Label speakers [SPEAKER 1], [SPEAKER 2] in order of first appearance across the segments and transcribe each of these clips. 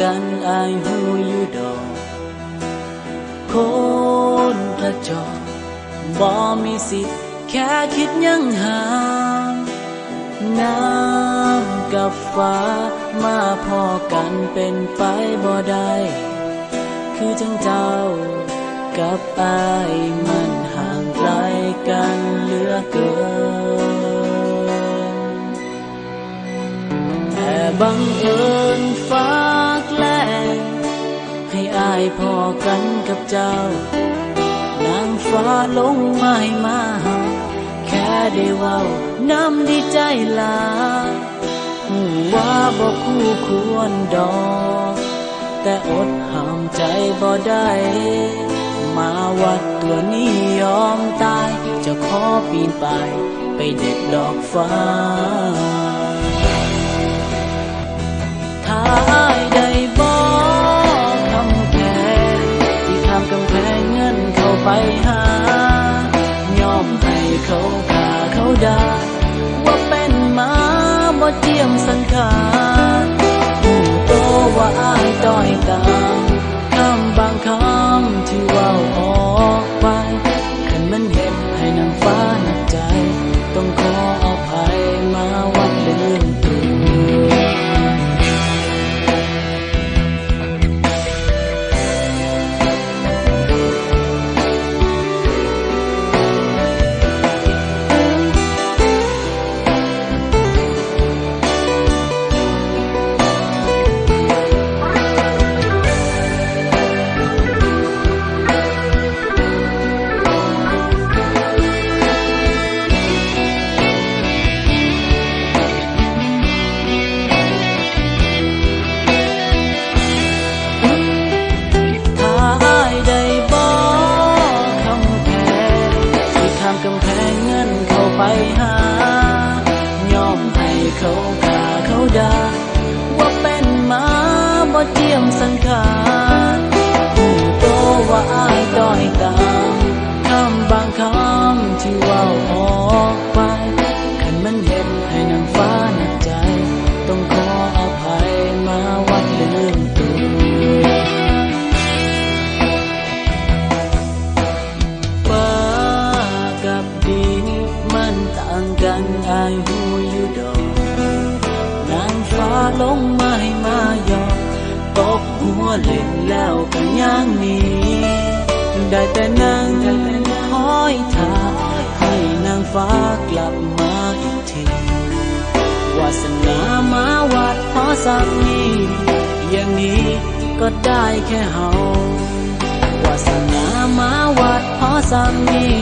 [SPEAKER 1] กันอายหูอยู่ดอกคนกระจอกบ่มีสิทธิ์แค่คิดยังหาน้ำกับฟ้ามาพอกันเป็นไปบ่ได้ คือจังเจ้ากับอายมันห่างไกลกันเหลือเกินแต่บังเอิญ พอกันกับเจ้า นางฟ้าลงมาให้มาหาแค่ได้ว่าน้ำดีใจลาหูว่าบอกคู่ควรดอกแต่อดห้ามใจบ่ได้ มาวัดตัวนี้ยอมตาย จะขอปีนไปไปเด็ดดอกฟ้า ไปหา ยอมให้เขาพาเขาด่าว่าเป็น หา ยอมให้เขาฆ่าเขาด่าว่าายหูอยู่ดอกนางฟ้าลงมาให้มายอมตบหัวเล่นแล้วก็ย่างนี้ได้แต่นั่งคอยท่าให้นางฟ้ากลับมาอีกทีวาสนามาวัดพอสักนี้อย่างนี้ก็ได้แค่เฮาวาสนามาวัดพอสักนี้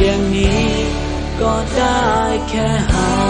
[SPEAKER 1] อย่างนี้ ก็ได้แค่เฮา